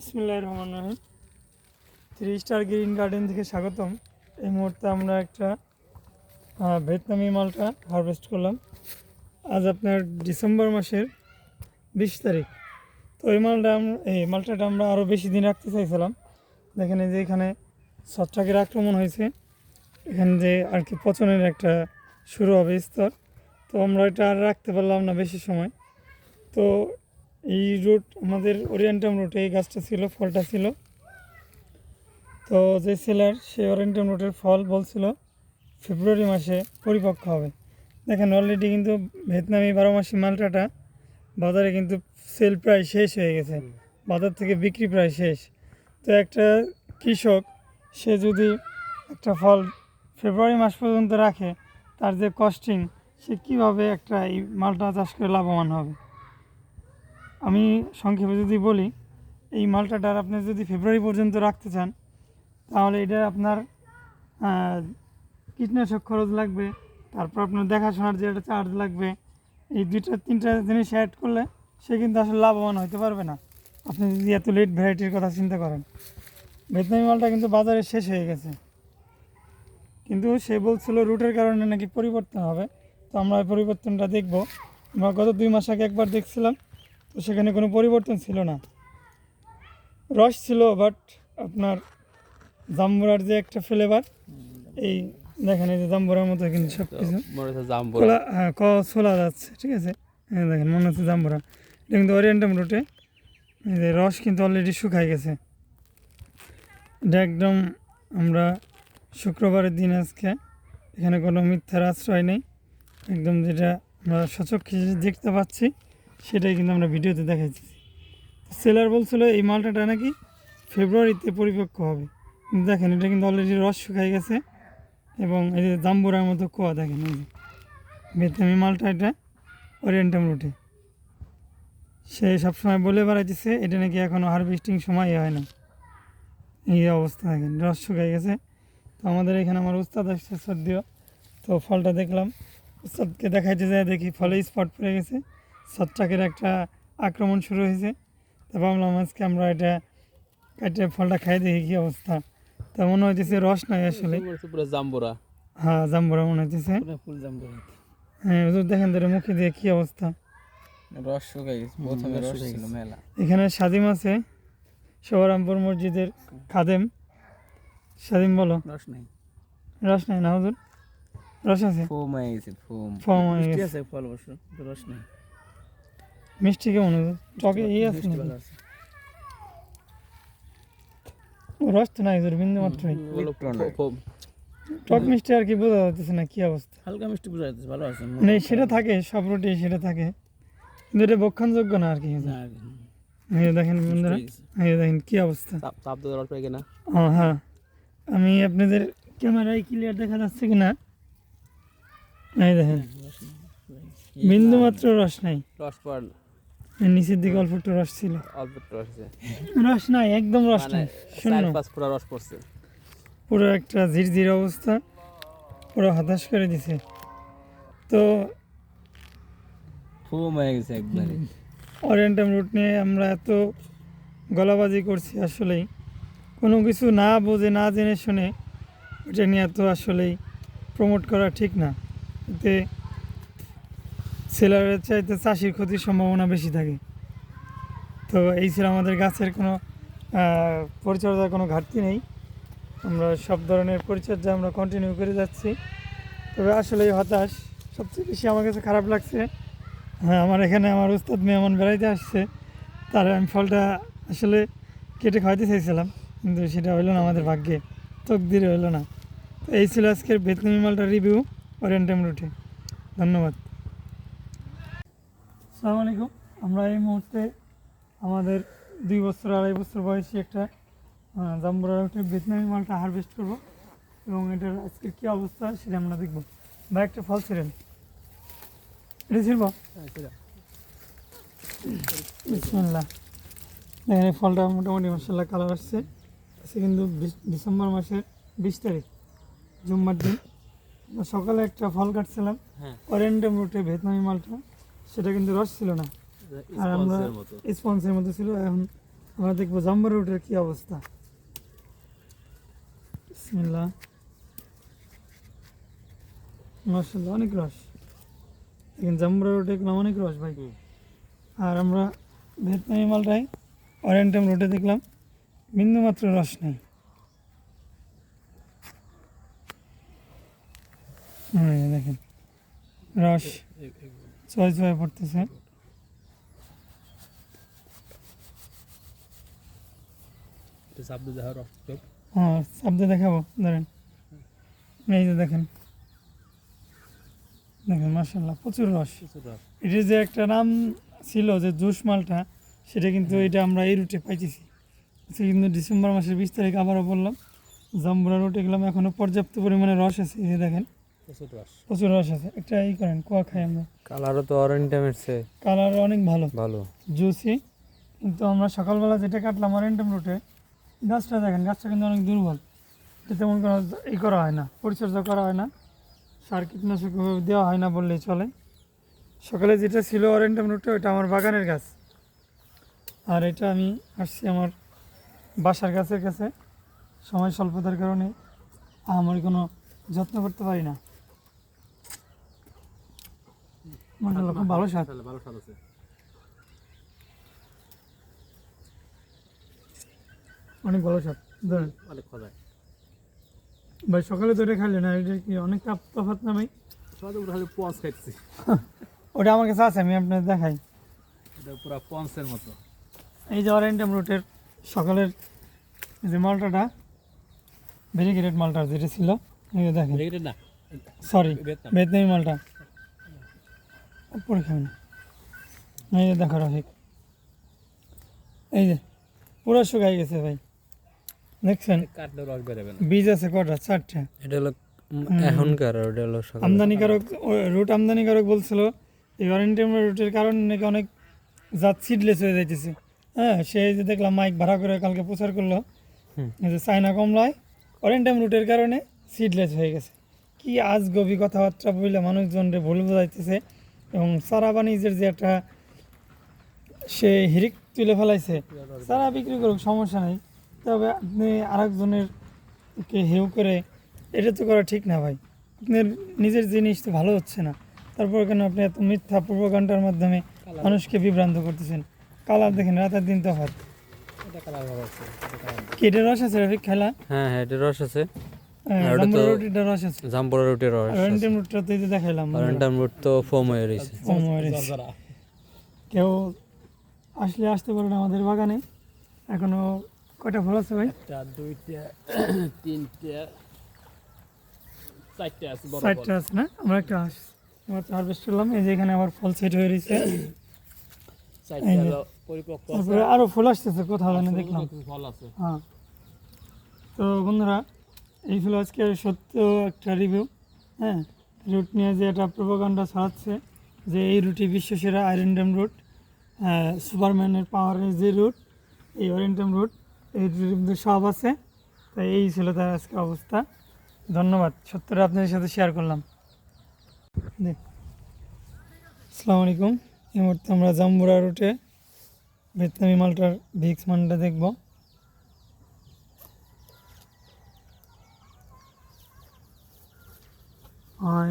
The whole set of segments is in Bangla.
বিসমুল্লাহ রহমান রহিম। থ্রি স্টার গ্রিন গার্ডেন থেকে স্বাগতম। এই মুহূর্তে আমরা একটা ভিয়েতনামি মালটা হারভেস্ট করলাম। আজ আপনার ডিসেম্বর মাসের বিশ তারিখ। তো এই মালটা আমরা এই মালটাটা আমরা আরও বেশি দিন রাখতে চাইছিলাম। দেখেন এই যে এখানে ছত্রাকের আক্রমণ হয়েছে। এখানে যে আর কি পচনের একটা শুরু হবে স্তর। তো আমরা এটা আর রাখতে পারলাম না বেশি সময়। তো এই রুট আমাদের ওরিয়েন্টাম রুটে এই গাছটা ছিল ফলটা ছিল। তো যে সেলার সেই ওরিয়েন্টাম রুটের ফল বলছিল ফেব্রুয়ারি মাসে পরিপক্ক হবে। দেখেন অলরেডি কিন্তু ভিয়েতনামি বারো মাসি মালটাটা বাজারে কিন্তু সেল প্রায় শেষ হয়ে গেছে। বাজার থেকে বিক্রি প্রায় শেষ। তো একটা কৃষক সে যদি একটা ফল ফেব্রুয়ারি মাস পর্যন্ত রাখে তার যে কস্টিং সে কীভাবে একটা এই মালটা চাষ করে লাভবান হবে? আমি সংক্ষেপে যদি বলি, এই মালটাটার আপনি যদি ফেব্রুয়ারি পর্যন্ত রাখতে চান, তাহলে এটা আপনার কীটনাশক খরচ লাগবে, তারপর আপনার দেখাশোনার যে একটা চার্জ লাগবে, এই দুইটা, তিনটা জিনিস অ্যাড করলে সে কিন্তু আসলে লাভবান হতে পারবে না। আপনি যদি এত লেট ভ্যারাইটির কথা চিন্তা করেন। ভিয়েতনামি মালটা কিন্তু বাজারে শেষ হয়ে গেছে। কিন্তু সে বলছিল রুটের কারণে নাকি পরিবর্তন হবে। তো আমরা পরিবর্তনটা দেখব। আমরা গত দুই মাস আগে একবার দেখছিলাম তো সেখানে কোনো পরিবর্তন ছিল না। রস ছিল বাট আপনার জাম্বুরার যে একটা ফ্লেভার এই দেখেন এই যে জাম্বুরার মতো কিন্তু সব কিছু হ্যাঁ ক ছোলা যাচ্ছে ঠিক আছে? হ্যাঁ দেখেন মনে হচ্ছে জাম্বুরা। এটা কিন্তু ওরিয়েন্টাম রুটে এই যে রস কিন্তু অলরেডি শুকাই গেছে। এটা একদম আমরা শুক্রবারের দিন আজকে এখানে কোনো মিথ্যার আশ্রয় নেই। একদম যেটা আমরা সচক্ষে দেখতে পাচ্ছি। সেটাই কিন্তু আমরা ভিডিওতে দেখাচ্ছি সেলার বলছিল এই মালটাটা নাকি ফেব্রুয়ারিতে পরিপক্ক হবে। দেখেন, এটা কিন্তু অলরেডি রস শুকাই গেছে এবং এই যে জাম্বুরার মতো কোয়া দেখেন এই যে। ভিয়েতনামি মালটা এটা ওরিয়েন্টাম রুটে সে সবসময় বলে বেড়াইতেছে, এটা নাকি এখনও হারভেস্টিং সময় হয় না। এই অবস্থা দেখেন, রস শুকাই গেছে। তো আমাদের এখানে আমার উস্তাদ আসছে সর্দিও তো ফলটা দেখলাম। উস্তাদকে দেখাইতে যায় দেখি, ফলে স্পট পড়ে গেছে। ছত্রাকের একটা আক্রমণ শুরু হয়েছে। তো ভাবলাম আজকে আমরা এটা কাটে ফলটা খাই দেখি কী অবস্থা। তা মনে হইতেছে রস নাই আসলে। পুরো জাম্বোরা। হ্যাঁ জাম্বুরা মনে হইতেছে। ফুল জাম্বুরা। হ্যাঁ হুজুর দেখেন ধরে মুখে দিয়ে কী অবস্থা। রস শুকাই প্রথমে রস ছিল মেলা। এখানে সাদিম আছে শহরামপুর মসজিদের খাদেম। সাদিম বলো। রস নাই। রস নাই না হুজুর? রস আছে? ফোম হয়ে গেছে ফোম ফর্ম হয়ে গেছে আছে ফল রস নেই। মিষ্টি কেমন টকে ই আছে রস তো নাই বিন্দু মাত্রই। টক মিষ্টি আর কি বোঝা যাচ্ছে না কি অবস্থা? হালকা মিষ্টি বোঝা যাচ্ছে ভালো আছে মানে সেটা থাকে সব রুটি সেটা থাকে। কিন্তু এটা বক্ষণযোগ্য না আর কি এই দেখেন বন্ধুরা এই দেখেন কি অবস্থা। দিয়ে রস কিনা হ্যাঁ আমি আপনাদের ক্যামেরায় ক্লিয়ার দেখা যাচ্ছে কি না এই দেখেন। বিন্দু মাত্র রস নাই। রস পড় নিচের দিকে অল্প একটু রস ছিল। অল্প একটু রস আছে রস নাই একদম রস মানে নাই শূন্য পাঁচ ফুটা রস পড়ছে। পুরো একটা ঝিরঝির অবস্থা পুরো হতাশ করে দিছে। তো ফোম হয়ে গেছে একবারে। অরিয়েন্টাম রুট নিয়ে আমরা এত গলাবাজি করছি আসলেই। কোনো কিছু না বোঝে না জেনে শুনে ওটা নিয়ে এত আসলেই প্রমোট করা ঠিক না। এতে সেলারের চাইতে চাষির ক্ষতির সম্ভাবনা বেশি থাকে। তো এই ছিল আমাদের গাছের কোনো পরিচর্যার কোনো ঘাটতি নেই। আমরা সব ধরনের পরিচর্যা আমরা কন্টিনিউ করে যাচ্ছি। তবে আসলেই হতাশ সবচেয়ে বেশি আমার কাছে খারাপ লাগছে। হ্যাঁ আমার এখানে আমার উস্তাদ মেহমান বেড়াইতে আসছে। তার আমি ফলটা আসলে কেটে খাওয়াইতে চাইছিলাম, কিন্তু সেটা হইল না আমাদের ভাগ্যে, তকদিরে হইল না। তো এই ছিল আজকের বেতনামি মালটা রিভিউ ওরিয়েন্টাম রুটে ধন্যবাদ। আসসালামু আলাইকুম আমরা এই মুহূর্তে আমাদের দুই বছর আড়াই বছর বয়সী একটা আহ, জাম্বুরা রুটের বেতনামি মালটা হারভেস্ট করব এবং এটার আজকের কী অবস্থা সেটা আমরা দেখব। বা একটা ফল ছিলেন এটা ছিলব বিসমিল্লাহ। দেখেন এই ফলটা মোটামুটি মশলা কালার আসছে। আজকে কিন্তু ডিসেম্বর মাসের বিশ তারিখ জুম্মার দিন। সকালে একটা ফল কাটছিলাম। হ্যাঁ। অরেন্ডাম রুটে ভিয়েতনামি মালটা। সেটা কিন্তু রস ছিল না। আর আমরা স্পঞ্জের মতো। ছিল এখন আমরা দেখব জাম্বুরা রুটের কি অবস্থা। বিসমিল্লাহ। মার্শাল্লাহ অনেক রস। দেখেন জাম্বুরা রুটে দেখলাম অনেক রস ভাই। আর আমরা ভিয়েতনামি মালটাই অরেন্টাম রুটে দেখলাম বিন্দু মাত্র রস নেই। দেখেন রস। ছয় ছয় পড়তেছে। হ্যাঁ শব্দ দেখাবো ধরেন। এই যে দেখেন। দেখেন মার্শাল্লাহ প্রচুর রস। এটির যে একটা নাম ছিল যে জুস মালটা সেটা কিন্তু এটা আমরা এই রুটে পাইতেছি। কিন্তু ডিসেম্বর মাসের বিশ তারিখ আবারও বললাম। জাম্বুরা রুটে গেলাম এখনও পর্যাপ্ত পরিমাণে রস আছে এই দেখেন। প্রচুর রস। আছে। একটা ই করেন কুয়া খাই আমরা। কালারও তো অরেঞ্জামের চেয়ে কালার অনেক ভালো। ভালো। জুসি কিন্তু আমরা সকালবেলা যেটা কাটলাম অরেন্টাম রুটে গাছটা দেখেন গাছটা কিন্তু অনেক দুর্বল। এটা তেমন কোনো ই করা হয় না পরিচর্যা করা হয় না। সার কীটনাশক দেওয়া হয় না বললেই চলে। সকালে যেটা ছিল অরেন্টাম রুটে ওটা আমার বাগানের গাছ। আর এটা আমি আসছি আমার বাসার গাছের কাছে। সময় স্বল্পতার কারণে আমার কোনো যত্ন করতে পারি না। মাশাআল্লাহ, খুব ভালো স্বাদ। ভালো স্বাদ আছে। অনেক ভালো স্বাদ ধরেন। অনেক খোঁজায় ভাই সকালে এটা খাইলে না এটা কি অনেক তাপ তফাৎ না ভাই? তো পঞ্চ খাইতেছি। ওটা আমার কাছে আছে আমি আপনার দেখাই। এটা পুরো পঞ্চের মতো। এই যে অরেন্টাম রুটের সকালের যে মালটাটা ভেরিগেটেড মালটা যেটা ছিল দেখেন। না? সরি। ভিয়েতনামি মালটা। উপরে খাবেন এই যে দেখো রফিক। এই যে পুরো শুকাই গেছে ভাই। দেখছেন? বীজ আছে কটা? চারটা। এটা হলো এখনকার ওটা হলো আমদানিকারক রুট আমদানিকারক বলছিল এই ওয়ারেন্টি রুটের কারণে নাকি অনেক জাত সিডলেস হয়ে যাইতেছে। হ্যাঁ সে যে দেখলাম মাইক ভাড়া করে কালকে প্রচার করল। যে চায়না কমলায় ওয়ারেন্টাম রুটের কারণে সিডলেস হয়ে গেছে। কি আজ গভীর কথাবার্তা বললে মানুষজনরে ভুল বোঝাইতেছে। এবং সারা বাণিজ্যের যে একটা সে হিরিক তুলে ফেলাইছে সারা বিক্রি করুক সমস্যা নেই। তবে আপনি আরেকজনের কে হেউ করে এটা তো করা ঠিক না ভাই। আপনার নিজের জিনিস তো ভালো হচ্ছে না। তারপর কেন আপনি এত মিথ্যা পূর্বকাণ্ডার মাধ্যমে মানুষকে বিভ্রান্ত করতেছেন? কালার দেখেন রাতের দিন তো হয় এটা কালার ভালো আছে এটা রস আছে খেলা? হ্যাঁ হ্যাঁ এটা রস আছে। রুটের রস রুটটা তো দেখাইলাম রুট তো ফোম হয়ে রয়েছে। কম হয়ে গেছে। কেউ আসলে আসতে পারেন আমাদের বাগানে। এখনও কয়টা ফল আছে ভাই? একটা দুইটা তিনটা চারটে আছে বড় বড় আছে না? আমরা একটা হারভেস্ট করলাম। এই যে এখানে আবার ফল সেট হয়ে রয়েছে। তারপরে আরও ফুল আসতেছে কোথাও দেখলাম। ফল আছে। হ্যাঁ। তো বন্ধুরা এই ছিল আজকে সত্য একটা রিভিউ হ্যাঁ? রুট নিয়ে যে একটা প্রোপাগান্ডা ছড়াচ্ছে, যে এই রুটই বিশ্বসেরা আইরেন্ডাম রুট সুপারম্যানের পাওয়ারের যে রুট এই অরেন্টাম রুট এই রুটের মধ্যে সব আছে। তাই এই ছিল তার আজকে অবস্থা। ধন্যবাদ। সত্যটা আপনাদের সাথে শেয়ার করলাম। আসসালামু আলাইকুম। এই মুহূর্তে আমরা জাম্বুরা রুটে ভিয়েতনামি মালটার ভিক্স মানটা দেখব।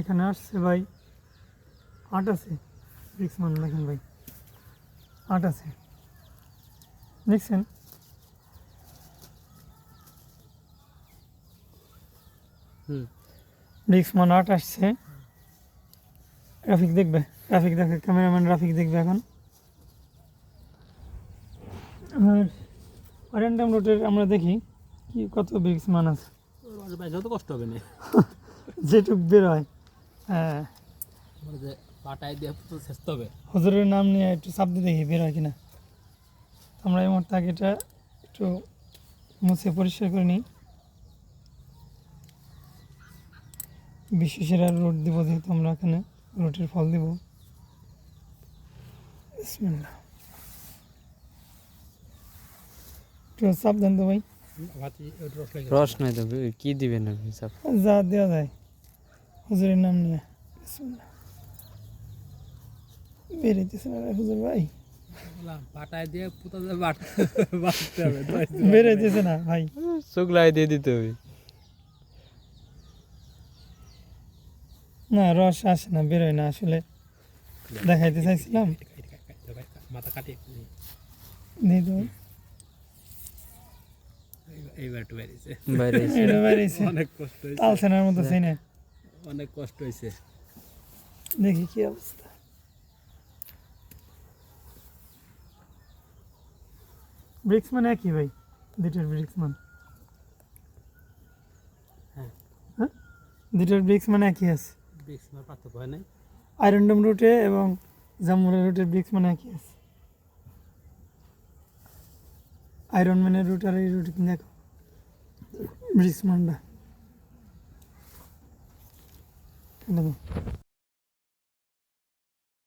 এখানে আসছে ভাই আট আছে। ভিক্স মান দেখেন ভাই। আট আছে। দেখছেন? হুম। ভিক্স মান আট আসছে। রাফিক দেখবে। রাফিক দেখে ক্যামেরাম্যান রাফিক দেখবে এখন। আর অরেন্টাম রোডের আমরা দেখি কি কত ব্রিক্স মান আছে। রস বাইরেও তো কষ্ট হবে না। যেটুক বের হয়। হ্যাঁ যে পাটায় দিয়ে তো শেষ হবে। হুজুরের নাম নিয়ে একটু চাপ দিয়ে দেখি বের হয় কিনা। আমরা এই মুহূর্তে আগে এটা একটু মুছে পরিষ্কার করে নিই। বিশ্বসেরা রোড দিব যেহেতু আমরা এখানে রোডের ফল দিব। বিসমিল্লাহ। একটু চাপ দেন তো ভাই। রস নাই তো কি দিবেন আপনি সব যা দেওয়া যায়। হুজুরের নাম নিয়ে। বিসমিল্লাহ। না হুজুর ভাই? পাটায় দিয়ে পুঁতা দিয়ে হবে দশ না ভাই? চোখ লাই দিয়ে দিতে হবে। না রস আসে না বেরোয় না আসলে। দেখাইতে চাইছিলাম। মাথা এইবার- একটু অনেক কষ্ট হয়েছে। মতো অনেক কষ্ট হয়েছে দেখি কি অবস্থা। ব্রিক্স মানে একই ভাই দুইটার ব্রিক্স মান হ্যাঁ। হ্যাঁ? দুইটার ব্রিক্স মানে একই আছে। ব্রিক্স আমার পার্থক্য হয় নাই? আয়রনডম রুটে এবং জামুরা রুটের ব্রিক্স মানে একই আছে। আয়রন ম্যানের রুট আর এই রুট দেখো। ব্রিক্স মানটা এটা দাও।